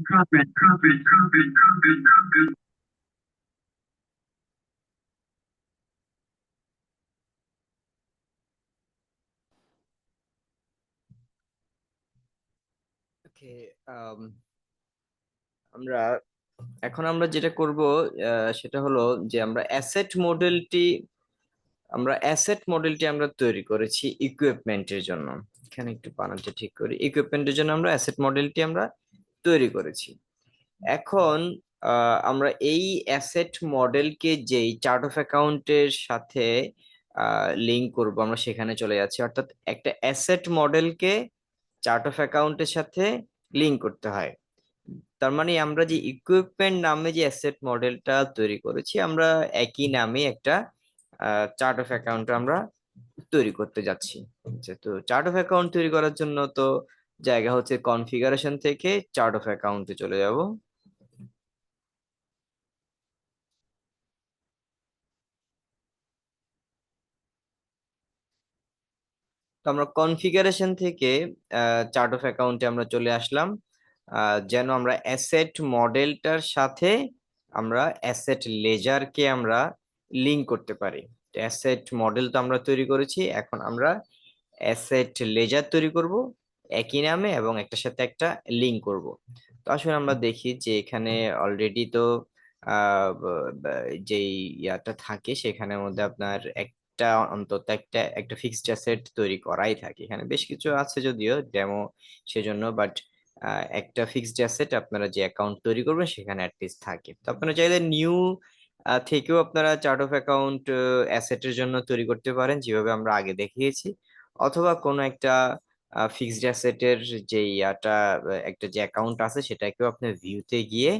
Progress. আমরা, এখন আমরা যেটা করব সেটা হলো যে আমরা অ্যাসেট মডেলটি আমরা অ্যাসেট মডেলটি আমরা তৈরি করেছি ইকুইপমেন্টের জন্য এখানে একটু বানানটা ঠিক করি ইকুইপমেন্টের জন্য আমরা অ্যাসেট মডেলটি আমরা তৈরি করেছি। এখন আমরা এই অ্যাসেট মডেলকে যেই চার্ট অফ অ্যাকাউন্টের সাথে লিঙ্ক করব আমরা সেখানে চলে যাচ্ছি। অর্থাৎ একটা অ্যাসেট মডেলকে চার্ট অফ অ্যাকাউন্টের সাথে লিঙ্ক করতে হয়। তার মানে আমরা যে ইকুইপমেন্ট নামে যে অ্যাসেট মডেলটা তৈরি করেছি আমরা একই নামে একটা চার্ট অফ অ্যাকাউন্ট আমরা তৈরি করতে যাচ্ছি। আচ্ছা, তো চার্ট অফ অ্যাকাউন্ট তৈরি করার জন্য তো জায়গা হচ্ছে কনফিগারেশন থেকে চার্ট অফ অ্যাকাউন্টে চলে যাব। তো আমরা কনফিগারেশন থেকে চার্ট অফ অ্যাকাউন্টে আমরা চলে আসলাম। যেন আমরা অ্যাসেট মডেলটার সাথে আমরা অ্যাসেট লেজারকে আমরা লিঙ্ক করতে পারি। অ্যাসেট মডেল তো আমরা তৈরি করেছি, এখন আমরা অ্যাসেট লেজার তৈরি করব। একই নামে এবং একটার সাথে একটা লিংক করব। তো আসলে আমরা দেখি যে এখানে অলরেডি তো যেই ইয়াটা থাকে সেখানের মধ্যে আপনার একটা অন্তত একটা একটা ফিক্সড অ্যাসেট তৈরি করাই থাকে। এখানে বেশ কিছু আছে যদিও ডেমো সেজন্য বাট একটা ফিক্সড অ্যাসেট আপনারা যে অ্যাকাউন্ট তৈরি করবেন সেখানে অ্যাটলিস্ট থাকে। তো আপনারা চাইলে নিউ থেকেও আপনারা চার্ট অফ অ্যাকাউন্ট অ্যাসেটের জন্য তৈরি করতে পারেন যেভাবে আমরা আগে দেখিয়েছি। অথবা কোনো একটা ফিক্সড অ্যাসেটের যে ইয়াটা, একটা যে অ্যাকাউন্ট আছে সেটাকেও আপনি ভিউতে গিয়ে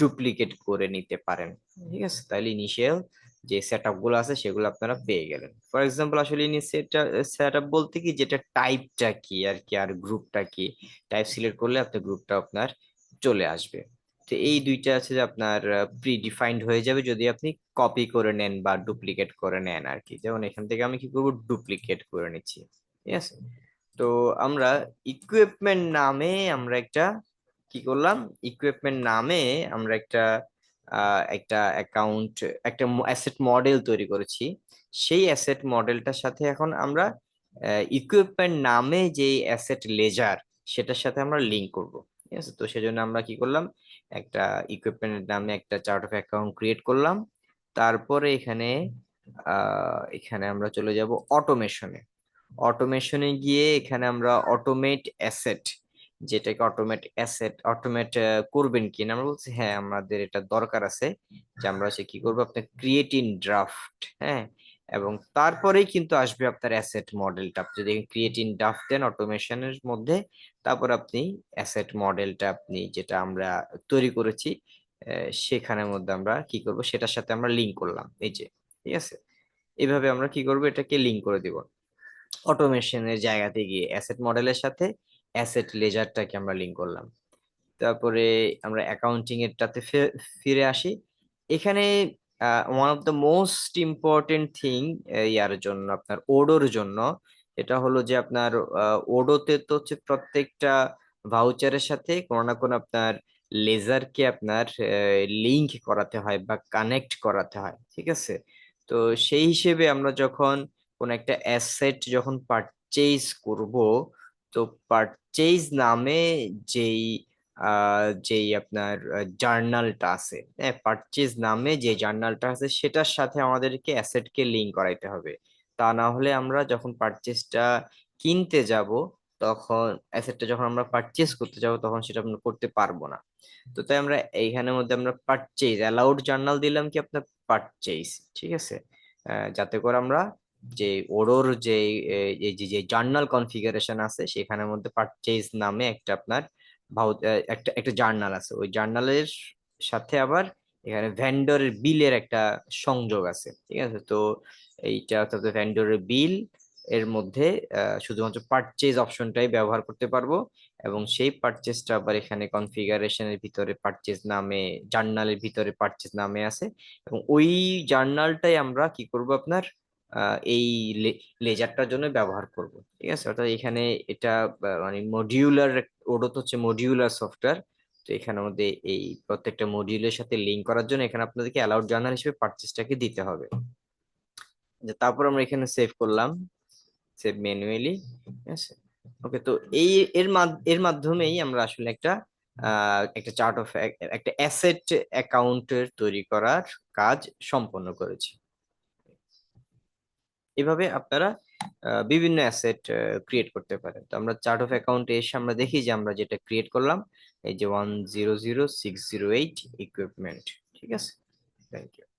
ডুপ্লিকেট করে নিতে পারেন। ঠিক আছে? তাহলে ইনিশিয়াল যে সেটগুলো আছে সেগুলো আপনারা পেয়ে গেলেন। ফর এক্সাম্পল আসলে সেট আপ বলতে কি? যেটা টাইপটা কি আর কি? আর গ্রুপটা কি? টাইপ সিলেক্ট করলে আপনার গ্রুপটা আপনার চলে আসবে। তো এই দুইটা আছে যে আপনার প্রি ডিফাইন্ড হয়ে যাবে যদি আপনি কপি করে নেন বা ডুপ্লিকেট করে নেন আর কি। যেমন এখান থেকে আমি কি করব? ডুপ্লিকেট করে নিচ্ছি। ঠিক আছে? তো আমরা ইকুইপমেন্ট নামে আমরা একটা কি করলাম? ইকুইপমেন্ট নামে আমরা একটা একটা অ্যাকাউন্ট একটা অ্যাসেট মডেল তৈরি করেছি। সেই অ্যাসেট মডেলটার সাথে এখন আমরা ইকুইপমেন্ট নামে যে অ্যাসেট লেজার সেটার সাথে আমরা লিঙ্ক করব। ঠিক আছে? তো সেজন্য আমরা কি করলাম? একটা ইকুইপমেন্ট নামে একটা চার্ট অফ অ্যাকাউন্ট ক্রিয়েট করলাম। তারপরে এখানে এখানে আমরা চলে যাব অটোমেশনে অটোমেশনে গিয়ে এখানে আমরা অটোমেট অ্যাসেট যেটাকে অটোমেট অ্যাসেট অটোমেট করবেন কি? না আমরা বলছি হ্যাঁ আমাদের এটা দরকার আছে যে আমরা সে কি করব? আপনার ক্রিয়েট ইন ড্রাফট হ্যাঁ? এবং তারপরেই কিন্তু আসবে আপনার অ্যাসেট মডেলটা আপনি যদি ক্রিয়েট ইন ড্রাফট দেন অটোমেশনের মধ্যে, তারপর আপনি অ্যাসেট মডেলটা আপনি যেটা আমরা তৈরি করেছি সেখানের মধ্যে আমরা কি করব? সেটার সাথে আমরা লিঙ্ক করলাম। এই যে, ঠিক আছে? এভাবে আমরা কি করব? এটাকে লিঙ্ক করে দিব। অটোমেশনের জায়গাতে গিয়ে অ্যাসেট মডেলের সাথে অ্যাসেট লেজারটাকে আমরা লিঙ্ক করলাম। তারপরে আমরা অ্যাকাউন্টিং এরটাতে ফিরে আসি। এখানে one of the most important thing year জন্য, আপনার ওডোর জন্য, এটা হলো যে আপনার ওডোতে তো হচ্ছে প্রত্যেকটা ভাউচারের সাথে কোনো না কোনো আপনার লেজারকে আপনার লিঙ্ক করাতে হয় বা কানেক্ট করাতে হয়, ঠিক আছে? তো সেই হিসেবে আমরা যখন কোন একটা অ্যাসেট যখন পারচেজ করব, তো পারচেজ নামে যেই যেই আপনার জার্নালটা আছে হ্যাঁ পারচেজ নামে যে জার্নালটা আছে সেটার সাথে আমাদেরকে অ্যাসেটকে লিংক করাইতে হবে। তা না হলে আমরা যখন পারচেজটা কিনতে যাব, তখন অ্যাসেটটা যখন আমরা পারচেজ করতে যাব, তখন সেটা আমরা করতে পারব না। তো তাই আমরা এইখানের মধ্যে আমরা পারচেজ অ্যালাউড জার্নাল দিলাম কি আপনার পারচেজ ঠিক আছে? যাতে করে আমরা যে ওরোর যে যে জার্নাল কনফিগারেশন আছে, সেখানের মধ্যে পারচেজ নামে একটা আপনার একটা একটা জার্নাল আছে। ওই জার্নালের সাথে আবার এখানে ভেন্ডরের বিলের একটা সংযোগ আছে, ঠিক আছে? তো এইটা অর্থাৎ ভেন্ডরের বিল এর মধ্যে শুধুমাত্র পারচেজ অপশনটাই ব্যবহার করতে পারব এবং সেই পারচেজটা আবার এখানে কনফিগারেশনের ভিতরে পারচেজ নামে, জার্নালের ভিতরে পারচেজ নামে আছে এবং ওই জার্নালটাই আমরা কি করব আপনার এই লেজারটার জন্য ব্যবহার করব, ঠিক আছে? অর্থাৎ এখানে এটা মানে মডিউলার ওডো তো হচ্ছে মডিউলার সফটওয়্যার তো এখানে মধ্যে এই প্রত্যেকটা মডিউলের সাথে লিঙ্ক করার জন্য এখানে আপনাদেরকে অ্যালাউড জার্নাল হিসেবে পারচেসটাকে দিতে হবে। যে তারপর আমরা এখানে সেভ করলাম সেভ ম্যানুয়ালি ঠিক আছে? ওকে তো এই এর এর মাধ্যমেই আমরা আসলে একটা একটা চার্ট অফ একটা অ্যাসেট অ্যাকাউন্টের তৈরি করার কাজ সম্পন্ন করেছি। এভাবে আপনারা বিভিন্ন অ্যাসেট ক্রিয়েট করতে পারেন। তো আমরা চার্ট অফ অ্যাকাউন্টে এসে আমরা দেখি যে আমরা যেটা ক্রিয়েট করলাম, এই যে one zero zero six zero eight equipment ঠিক আছে? Thank you